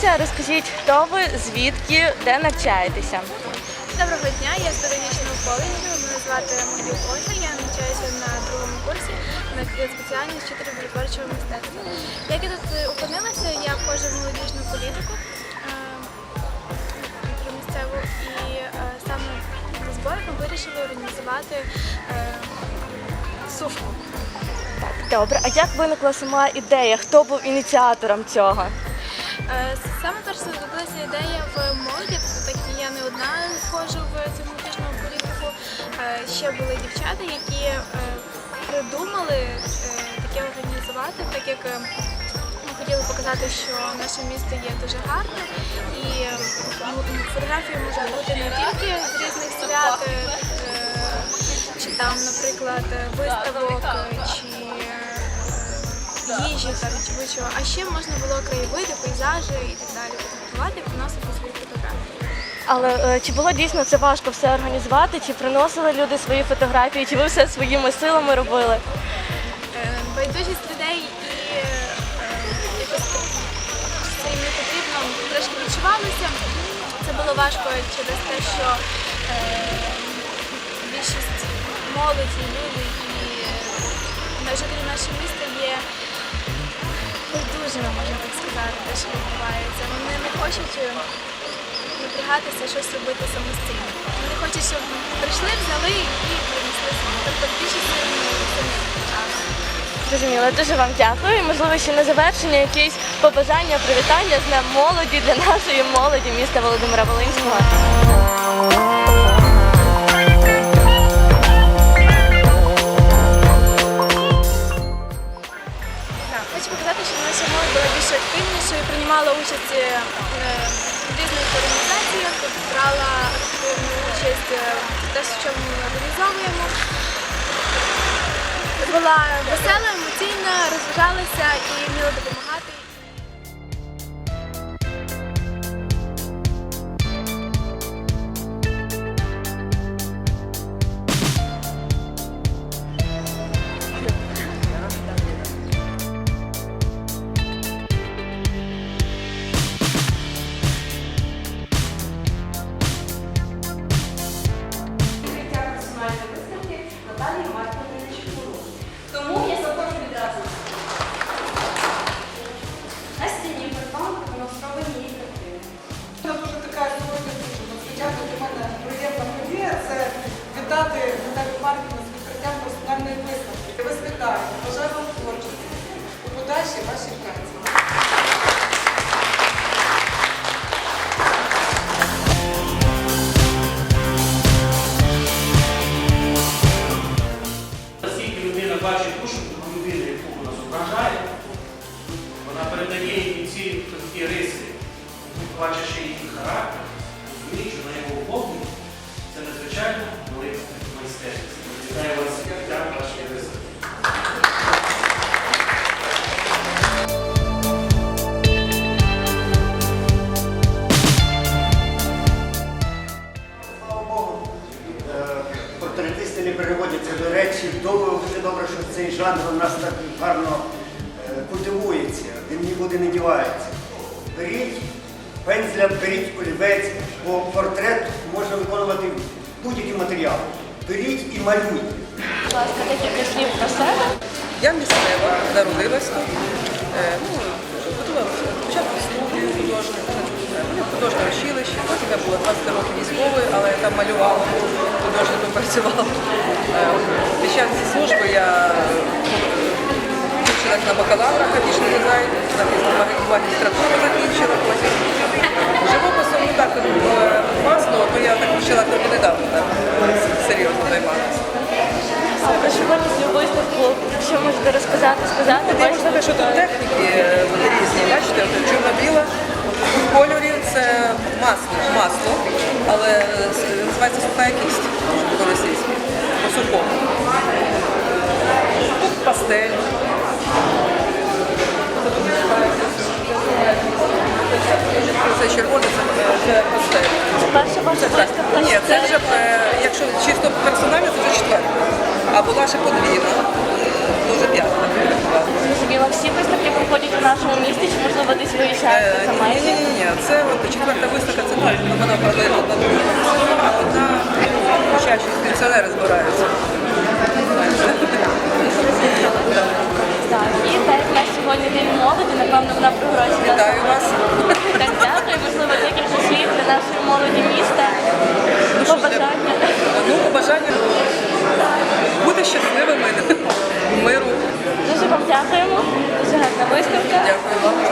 познайомимося. Розкажіть, хто ви, звідки, де навчаєтеся. Доброго дня, я з педагогічного коледжу. Мене звати Могилів Ольга. Я навчаюся на другому курсі на спеціальність вчителя творчого мистецтва. Як я тут опинилася, я входжу в молодіжну політику е, місцеву і е, саме за збором ми вирішили організувати е, сушку. Так, добре. А як виникла сама ідея? Хто був ініціатором цього? Е, Саме перше з'явилася ідея в молоді, так як я не одна входжу в цю молодіжну політику. Е, Ще були дівчата, які е, придумали таке організувати, так як ми хотіли показати, що наше місто є дуже гарне і фотографії можуть бути не тільки з різних свят, чи там, наприклад, виставок, чи їжі чи будь-чого. А ще можна було краєвиди, пейзажі і так далі фотографувати, приносити свої фотографії. Але е, чи було дійсно це важко все організувати? Чи приносили люди свої фотографії? Чи ви все своїми силами робили? Е, Байдужість людей і е, якось це їм не потрібно трошки відчувалося. Це було важко через те, що е, більшість молоді, люди і е, жителі нашого міста те, відбувається. Вони не хочуть е, напрягатися, щось робити самостійно. Вони хочуть, щоб прийшли, взяли і принесли самі. Тобто більшість самі. Зрозуміло, дуже вам дякую. І, можливо, ще на завершення якісь побажання, привітання з Днем молоді для нашої молоді міста Володимира Волинського. Приймала участь е, в різних організаціях, брала активну участь е, в те, що ми організовуємо. Була весела, емоційна, розважалася і вміла допомагати. 20 років військовою, але я там малювала, художником працювала. Е, Під час служби я вчилась на бакалавра графічний дизайн, магістратуру закінчила, потім живописом не так е, класно, то я так почала тільки недавно так, серйозно займатися. А про що можете розказати, сказати? Я можу сказати, що тут техніки е, різні. Бачите, чорно-біла. В кольорі це масло, масло, але називається суха кість по-російськи. Тут пастель. Це червоне це, е, пастель. Це перша ваша виставка? Ні, це вже, е, якщо чисто персонально, це вже четверта. А була ще подвійна, дуже. Зрозуміла, всі виставки проходять у нашому місті, чи можливо десь виїжджаєте за межі? ні, ні, це от четверта виставка, це так, вона правда одна друга, а одна чаще пенсіонери збираються. Так, і так як у сьогодні день молоді, напевно, вона пригрозила. Вітаю вас. Так, дякую. Можливо, декілька слів для нашої молоді міста. Побажання. Ну, побажання бути виставка. Дякую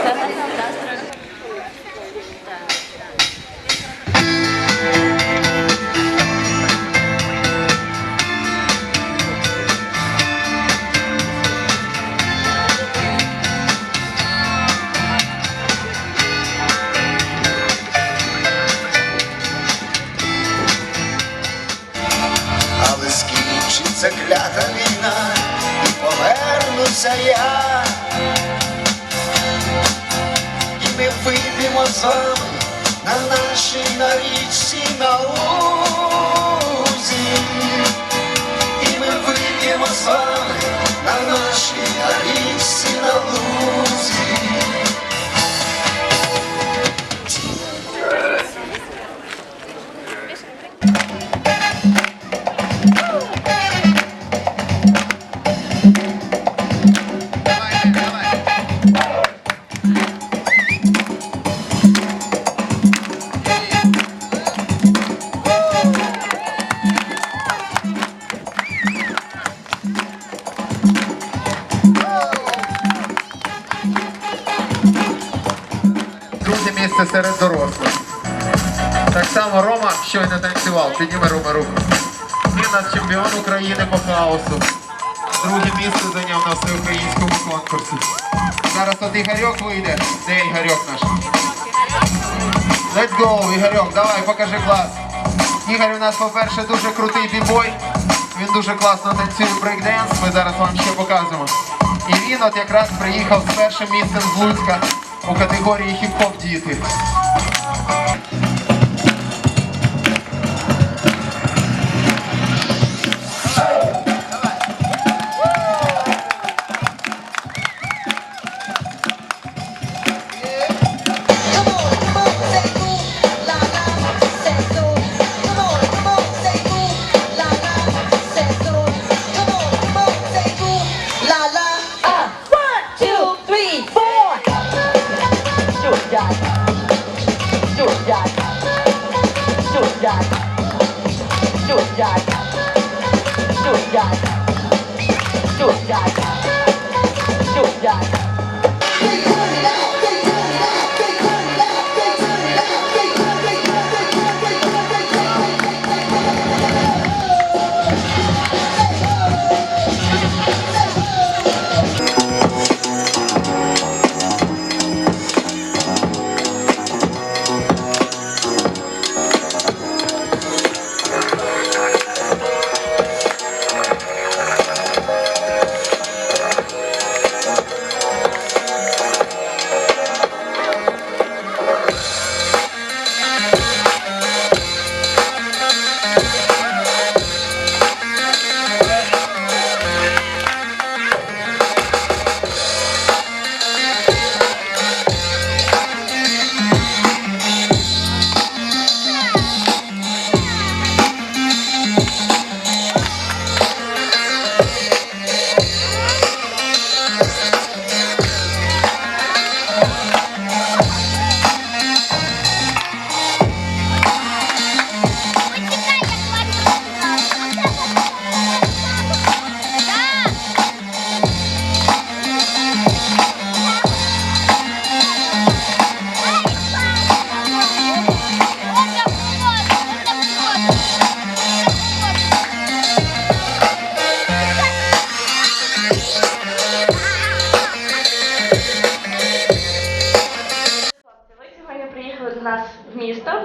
нашій на річці на Місце серед дорослих. Так само Рома щойно танцював. Підніми Рома руку. Він нас чемпіон України по хаосу. Друге місце зайняв на всеукраїнському конкурсі. Зараз от Ігорьок вийде. Де Ігорьок наш? Let's go, Ігорьок, давай, покажи клас. Ігор у нас, по-перше, дуже крутий бібой. Він дуже класно танцює брейкденс. Ми зараз вам ще покажемо. І він от якраз приїхав з першим місцем з Луцька у категорії хіп-хоп діти.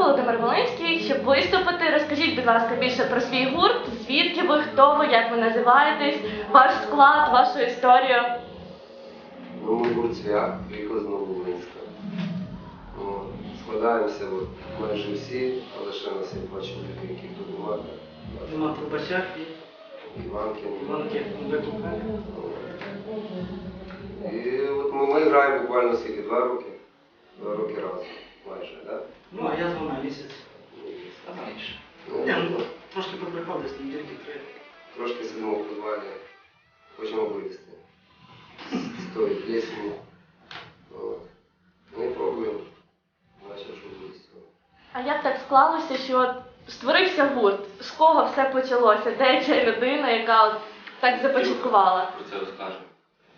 Володимир Волинський, щоб виступити. Розкажіть, будь ласка, більше про свій гурт, звідки ви, хто ви, як ви називаєтесь, ваш склад, вашу історію. Ну, ми гурт свят, приїхали з Нововолинська. От. складаємося, от, майже всі, але ще нас є два чоловіки, яких тут немає. Нема Трубачак і Іванкін. Іванки викликали. І от ми, ми граємо буквально скільки, два роки? Два роки разом, майже, так? Ну, а я з вами місяць. А менше. Ні, ну, трошки побрехав десь недільки три. Трошки сидимо в підвалі, хочемо вилізти. З тої пісні. От. Ми пробуємо. Бачимо, що буде з цього. А як так склалося, що от створився гурт? З кого все почалося? Де ця людина, яка от так започаткувала? Про це розкажемо.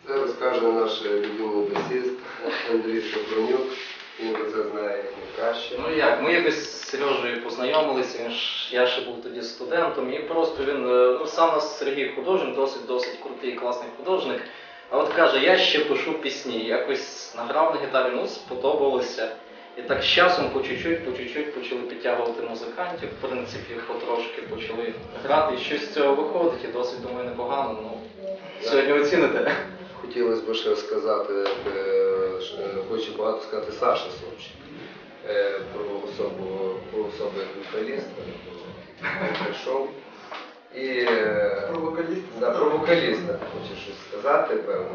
Це розкаже наш любимий басист Андрій Сафронюк. Він це знає як найкраще. Ну як, ми якось з Сережею познайомилися, він ж, я ще був тоді студентом, і просто він, е, ну сам нас Сергій художник, досить досить крутий, класний художник. А от каже, я ще пишу пісні. Якось награв на гітарі, ну сподобалося. І так з часом по чуть-чуть, по чуть-чуть почали підтягувати музикантів, в принципі, потрошки почали грати, і щось з цього виходить, і досить думаю непогано. Ну, сьогодні оціните. Хотілося б ще сказати, е, хочу багато сказати Саша Собчик. Е, Про особу, про особу як вокаліста, який прийшов. І е, Про вокаліста? Да, про вокаліста хочу щось сказати, певно.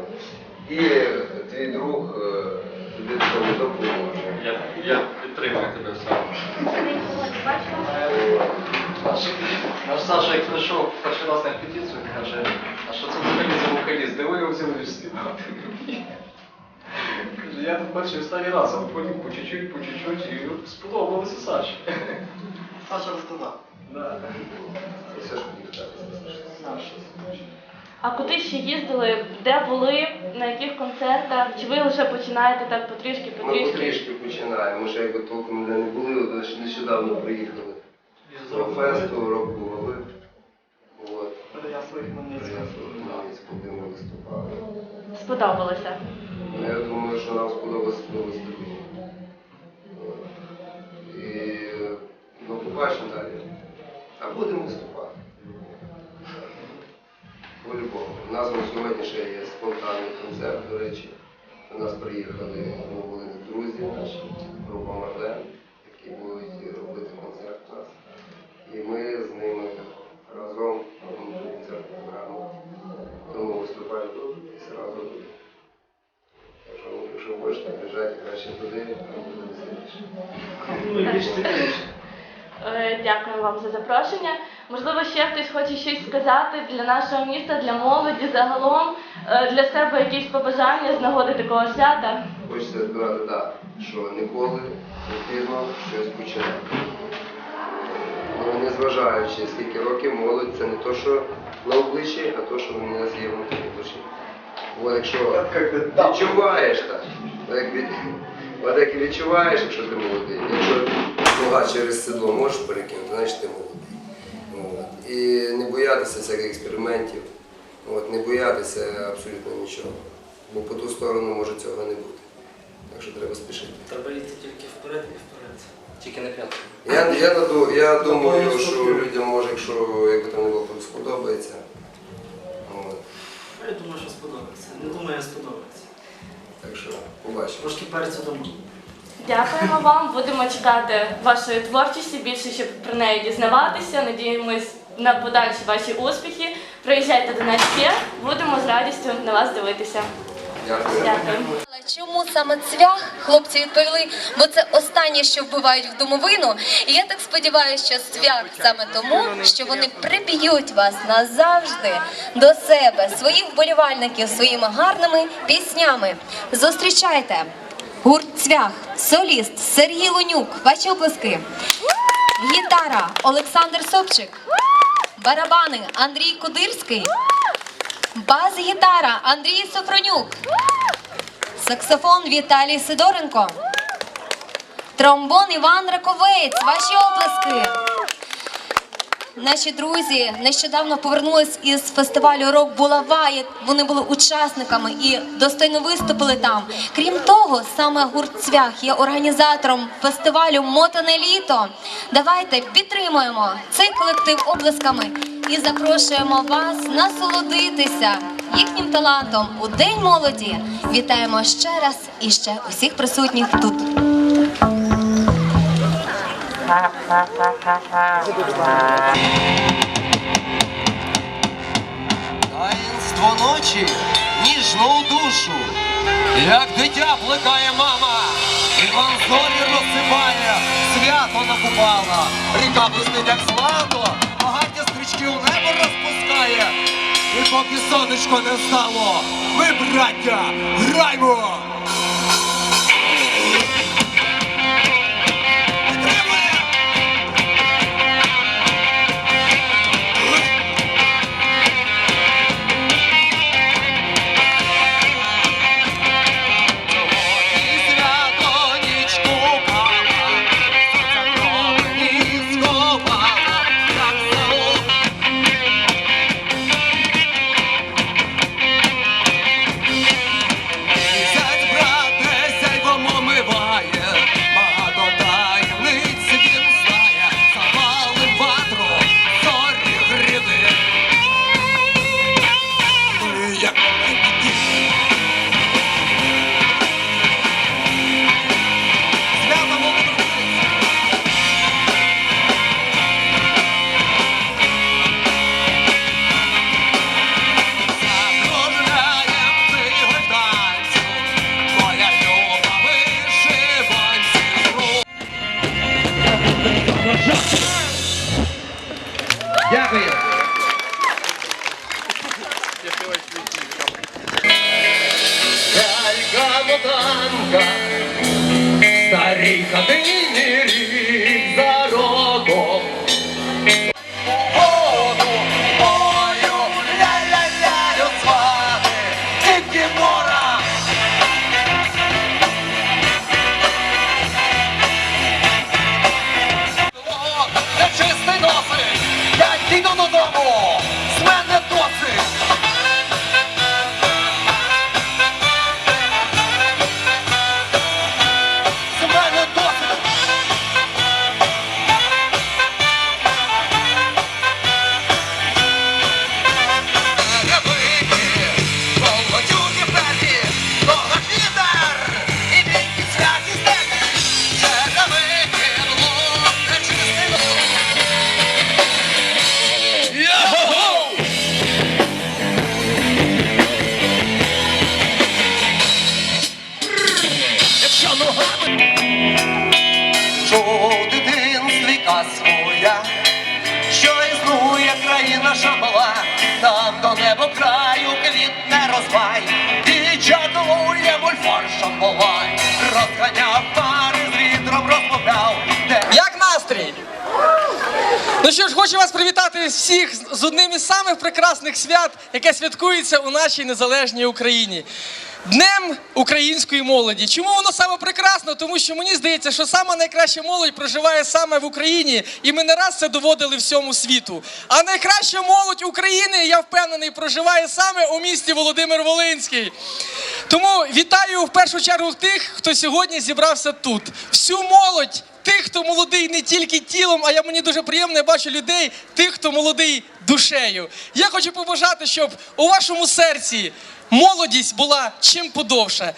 І е, твій друг е, тобі в допоможе. Я, я підтримую тебе в цьому. Наш Саша, як прийшов перший раз на репетицію, каже, а що це взагалі за вокаліст? Де ви його взяли співати? Каже, я тут перший останній раз, а потім по чуть-чуть, по чуть-чуть, і сподобалося Саші. Саша розказав. Да. Все ж хотів. Саша. А куди ще їздили? Де були? На яких концертах? Чи ви лише починаєте так потрішки, Ми потрішки? потрішки починаємо. Ми ще якби толком не були, от лише нещодавно приїхали. З Рофесту, рок були. От. Я своїх Хмельницьку, де ми виступали. Сподобалося. Ну, Я думаю, речі. До нас приїхали, ми були друзі наші, група Марлен, які будуть робити концерт у нас. І ми з ними разом робимо концертну програму. Тому виступаємо тут і зразу тут. Якщо хочете, приїжджайте краще туди, там буде веселіше. Дякую вам за запрошення. Можливо, ще хтось хоче щось сказати для нашого міста, для молоді загалом, для себе якісь побажання з нагоди такого свята. Хочеться сказати, так, що ніколи не пізно щось починати. Ну, незважаючи, скільки років молодь, це не то, що на обличчі, а то, що в нас є внутрі душі. От якщо відчуваєш так, от як, от як відчуваєш, якщо ти молодий, якщо нога через седло можеш перекинути, значить ти молодий. І не боятися всяких експериментів, от, не боятися абсолютно нічого. Бо по ту сторону може цього не бути. Так що треба спішити. Треба йти тільки вперед і вперед. Тільки не п'ятку. Я, я, наду- я думаю, що людям може, якщо якби там не було, сподобається. От. Я думаю, що сподобається. Не думаю, сподобається. Так що побачимо. Трошки перцю дамо. Дякуємо вам. Будемо чекати вашої творчості, більше щоб про неї дізнаватися. Надіємось на подальші ваші успіхи. Приїжджайте до нас ще. Будемо з радістю на вас дивитися. Дякую. Дякую. Чому саме цвях? Хлопці відповіли, бо це останнє, що вбивають в домовину. І я так сподіваюся, що цвях саме тому, що вони приб'ють вас назавжди до себе, своїх вболівальників своїми гарними піснями. Зустрічайте гурт цвях, соліст Сергій Лунюк. Ваші оплески. Гітара Олександр Собчик. Барабани Андрій Кудирський. Бас-гітара Андрій Софронюк. Саксофон Віталій Сидоренко. Тромбон Іван Раковець. Ваші оплески. Наші друзі нещодавно повернулись із фестивалю Рок Булавай. Вони були учасниками і достойно виступили там. Крім того, саме гурт Цвях є організатором фестивалю Мотане літо. Давайте підтримуємо цей колектив облесками і запрошуємо вас насолодитися їхнім талантом у День молоді. Вітаємо ще раз і ще усіх присутніх тут. Таїнство ночі ніжно у душу, як дитя плекає мама, Іван зорі розсипає, свято накупала, ріка блистить, як злато, багаття стрічки у небо розпускає, і поки сонечко не стало, ми, браття, граймо! Як Ну що ж, хочу вас привітати всіх з одним із самих прекрасних свят, яке святкується у нашій незалежній Україні. Днем української молоді. Чому воно саме прекрасно? Тому що мені здається, що сама найкраща молодь проживає саме в Україні, і ми не раз це доводили всьому світу. А найкраща молодь України, я впевнений, проживає саме у місті Володимир Волинський. Тому вітаю в першу чергу тих, хто сьогодні зібрався тут. Всю молодь тих, хто молодий не тільки тілом, а я мені дуже приємно я бачу людей, тих, хто молодий душею. Я хочу побажати, щоб у вашому серці молодість була чим подовше.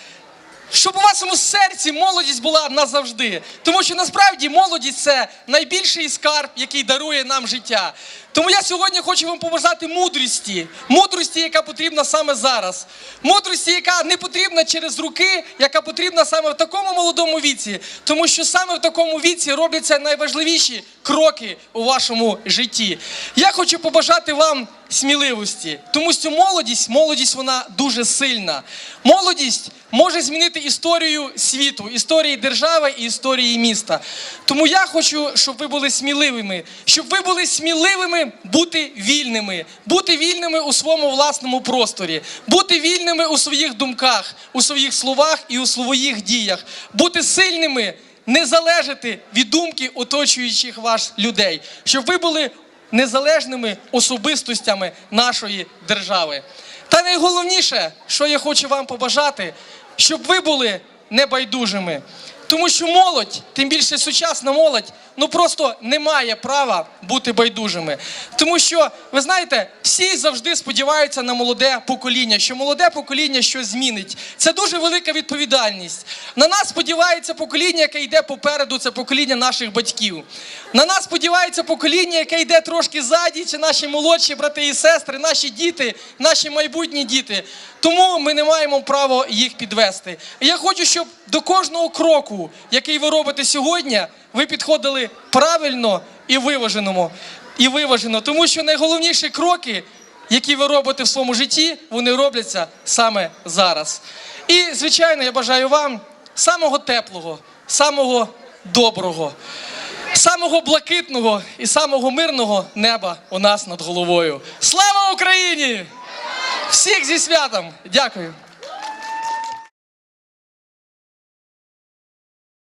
Щоб у вашому серці молодість була назавжди. Тому що насправді молодість це найбільший скарб, який дарує нам життя. Тому я сьогодні хочу вам побажати мудрості, мудрості, яка потрібна саме зараз. Мудрості, яка не потрібна через руки, яка потрібна саме в такому молодому віці. Тому що саме в такому віці робляться найважливіші кроки у вашому житті. Я хочу побажати вам сміливості, тому що молодість, молодість вона дуже сильна. Молодість може змінити історію світу, історії держави і історії міста. Тому я хочу, щоб ви були сміливими, щоб ви були сміливими бути вільними, бути вільними у своєму власному просторі, бути вільними у своїх думках, у своїх словах і у своїх діях, бути сильними, не залежати від думки оточуючих вас людей, щоб ви були незалежними особистостями нашої держави. Та найголовніше, що я хочу вам побажати, щоб ви були небайдужими. Тому що молодь, тим більше сучасна молодь, ну просто не має права бути байдужими. Тому що, ви знаєте, всі завжди сподіваються на молоде покоління, що молоде покоління щось змінить. Це дуже велика відповідальність. На нас сподівається покоління, яке йде попереду, це покоління наших батьків. На нас сподівається покоління, яке йде трошки ззаді, це наші молодші брати і сестри, наші діти, наші майбутні діти. Тому ми не маємо права їх підвести. Я хочу, щоб до кожного кроку, який ви робите сьогодні, ви підходили правильно і виваженому. І виважено, тому що найголовніші кроки, які ви робите в своєму житті, вони робляться саме зараз. І, звичайно, я бажаю вам самого теплого, самого доброго, самого блакитного і самого мирного неба у нас над головою. Слава Україні! Всіх зі святом! Дякую!